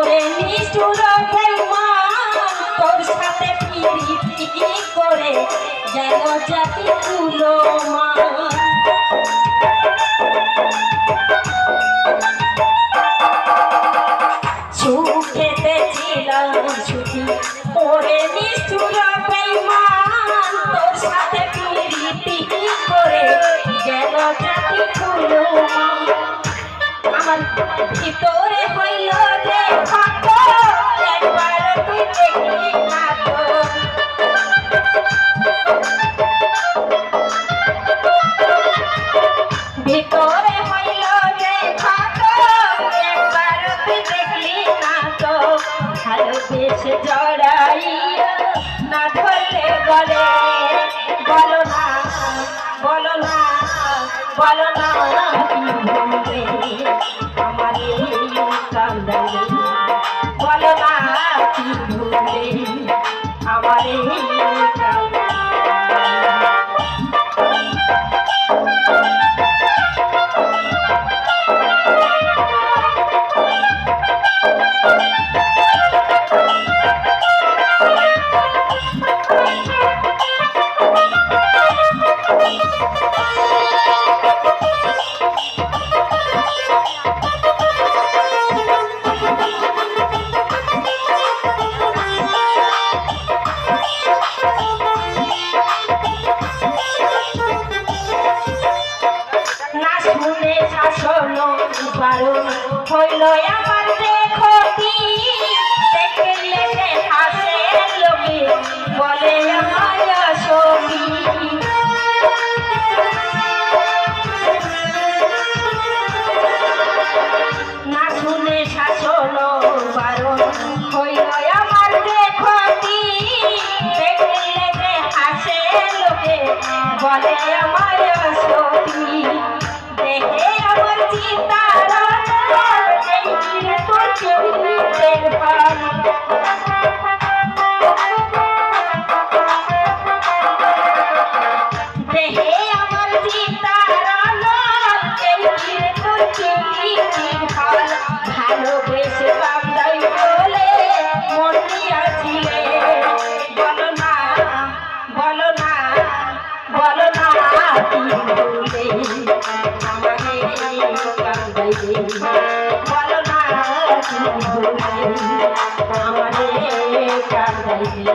ওরে নিষ্ঠুর বেঈমান তোর সাথে ফিরি ফিরি করে যেন জাতি তুলো মান সুখেতে ছিলাম ছুটি ওরে নিষ্ঠুর বেঈমান তোর সাথে ফিরি ফিরি করে যেন জাতি তুলো মান আমার ভিতর Thank you. বারণ হইল আমার দেখো দেখলে হাসে লোকে বলে, আমার সখী না শুনে শাসন বারণ হইল আমার দেখো দেখলে হাসে লোকে বলে, আমার সখী দেহে আমার চিন্তা আমারে কান্দাইলে।